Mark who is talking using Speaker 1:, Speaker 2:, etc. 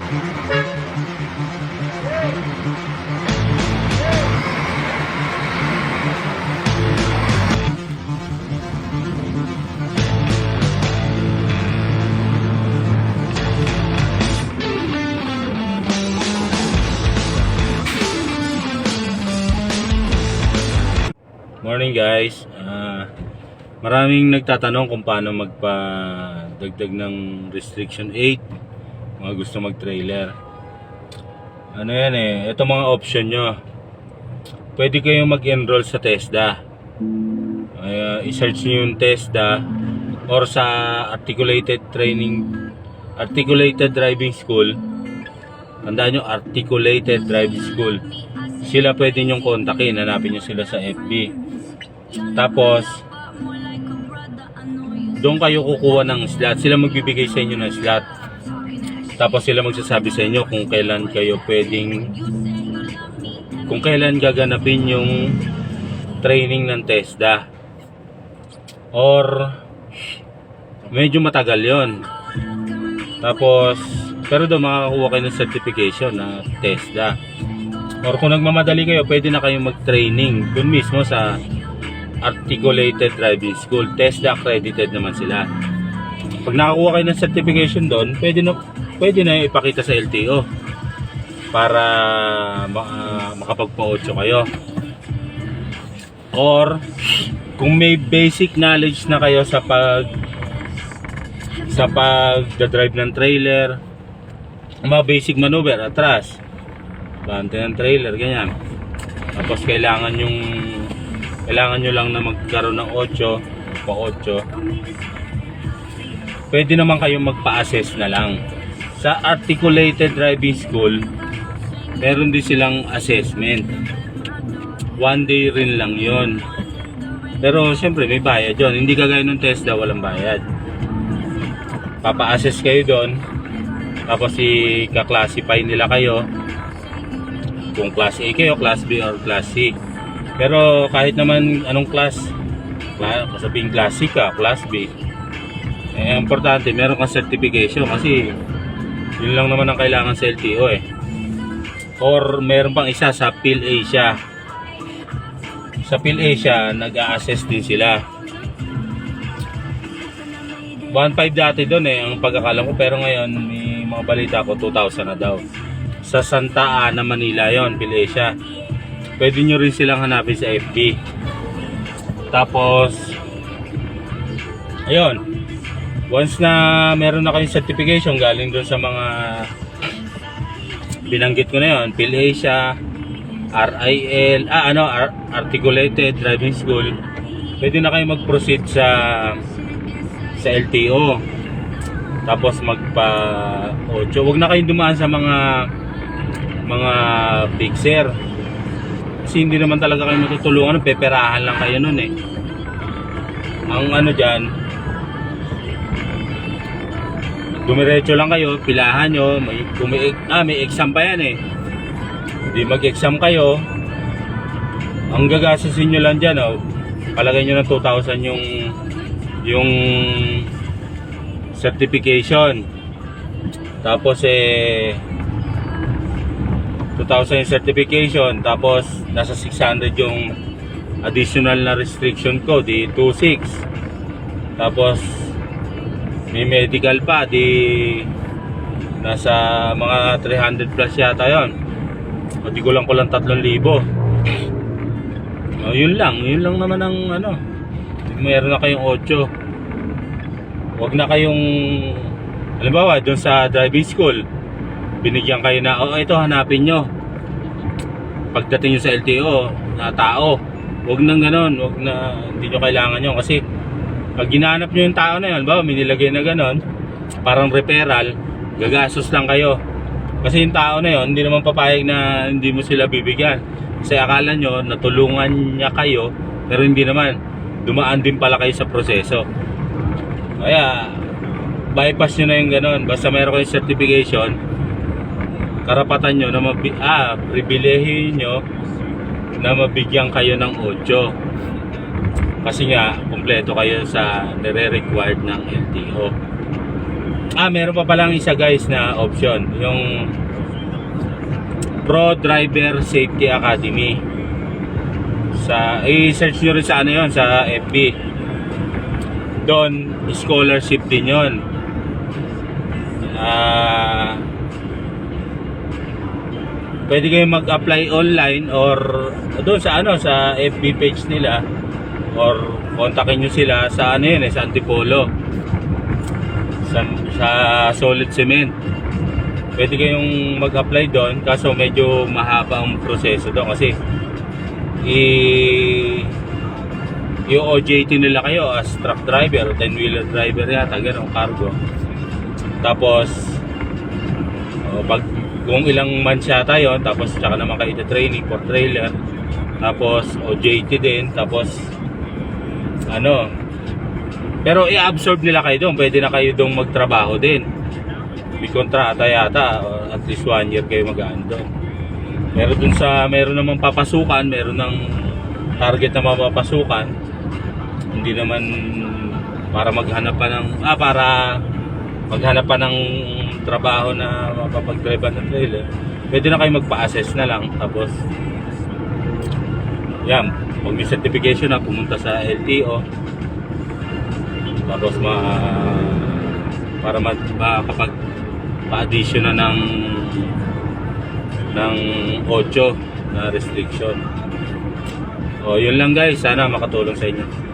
Speaker 1: Morning guys. Ah, maraming nagtatanong kung paano magpa-dagdag ng restriction 8. Mga gusto mag-trailer. Ano yan eh, ito mga option nyo. Pwede kayong mag-enroll sa TESDA. Ah, i-search nyo yung TESDA or sa Articulated Training Articulated Driving School. Tandaan nyo, Articulated Driving School. Sila pwede nyong kontakin. Hanapin nyo sila sa FB. Tapos, doon kayo kukuha ng slot. Sila magbibigay sa inyo ng slot. Tapos sila magsasabi sa inyo kung kailan kayo pwedeng kung kailan gaganapin yung training ng TESDA. Or medyo matagal yon. Tapos pero doon makakakuha kayo ng certification na TESDA. Or kung nagmamadali kayo, pwede na kayong mag-training doon mismo sa Articulated Driving School. TESDA accredited naman sila. Pag nakakuha kayo ng certification doon, pwede na pwede na ipakita sa LTO para ma- makapagpa-8 kayo. Or kung may basic knowledge na kayo sa pag sa pag-drive ng trailer, mga basic maneuver, atras, bante ng trailer, ganyan. Tapos kailangan yung kailangan nyo lang na magkaroon ng 8 pa 8 pwede naman kayong magpa-assess na lang sa articulated driving school meron din silang assessment. One day rin lang yon pero syempre may bayad yon hindi kagaya ng TESDA walang bayad. Papa-assess kayo doon. Tapos i-classify nila kayo. Kung class A kayo, class B or class C. Pero kahit naman anong class, sabihin class C ka, class B, eh, importante, meron kang certification kasi yun lang naman ang kailangan sa LTO eh. Or meron pang isa sa PhilAsia. Sa PhilAsia, nag-a-assess din sila. 1.5 dati doon eh, ang pagkakalam ko. Pero ngayon, may mga balita ko, 2,000 na daw. Sa Santa Ana, Manila yon PhilAsia pwede nyo rin silang hanapin sa FB. Tapos, ayun, once na meron na kayong certification galing doon sa mga binanggit ko na yon, PhilAsia, RIL, ah ano, Ar- Articulated Driving School, pwede na kayo mag-proceed sa sa LTO. Tapos magpa 8. Huwag na kayong dumaan sa mga mga fixer kasi hindi naman talaga kayo matutulungan peperahan lang kayo nun eh ang ano dyan dumiretso lang kayo pilahan nyo may, may, ah, may exam pa yan eh. Hindi mag-exam kayo. Ang gagasasin nyo lang dyan oh, palagay nyo ng 2,000 yung yung certification. Tapos eh 2,000 yung certification. Tapos nasa 600 yung additional na restriction ko di 2,600 tapos may medical pa di nasa mga 300 plus yata yon o di ko lang ko lang 3,000 o yun lang yun lang naman ang ano. Meron na kayong 8 wag na kayong halimbawa doon sa driving school binigyan kayo na, oh ito hanapin nyo. Pagdating nyo sa LTO, na tao, wag nang ganon, wag na, hindi nyo kailangan yun. Kasi, pag ginanap nyo yung tao na yun, ba, may nilagay na ganon, parang referral, gagastos lang kayo. Kasi yung tao na yun, hindi naman papayag na hindi mo sila bibigyan. Kasi akala nyo, natulungan niya kayo, pero hindi naman. Dumaan din pala kayo sa proseso. Kaya, bypass nyo na yung ganon. Basta meron kayong certification, karapatan nyo na mabi ah, pribilehiyo nyo na mabigyan kayo ng 8 kasi nga kumpleto kayo sa nire-required ng LTO Ah, meron pa palang isa guys na option. Yung Pro Driver Safety Academy. Sa, i-search nyo rin sa ano yun, sa FB. Doon, scholarship din yun. Ah, pwede kayong mag-apply online or doon sa ano, sa FB page nila or kontakin nyo sila sa ano yun eh, sa Antipolo. Sa, sa solid cement. Pwede kayong mag-apply doon kaso medyo mahaba ang proseso doon. Kasi i yung OJT nila kayo as truck driver 10 wheeler driver yata ganun cargo. Tapos oh, pag kung ilang months yata yun tapos tsaka naman kayo training for trailer. Tapos OJT din tapos ano pero i-absorb nila kayo doon. Pwede na kayo doon magtrabaho din. May kontrata yata. At least one year kayo magaan doon. Meron doon sa, meron namang papasukan. Meron ng target na mapapasukan. Hindi naman para maghanap pa ng, ah, para maghanap pa ng trabaho na mapapag-drive ng trailer. Pwede na kayo magpa-assess na lang. Tapos, yan, pag may certification na, pumunta sa LTO, tapos ma para mag makapag pa-addition na ng ng 8 na restriction. O yun lang guys, sana makatulong sa inyo.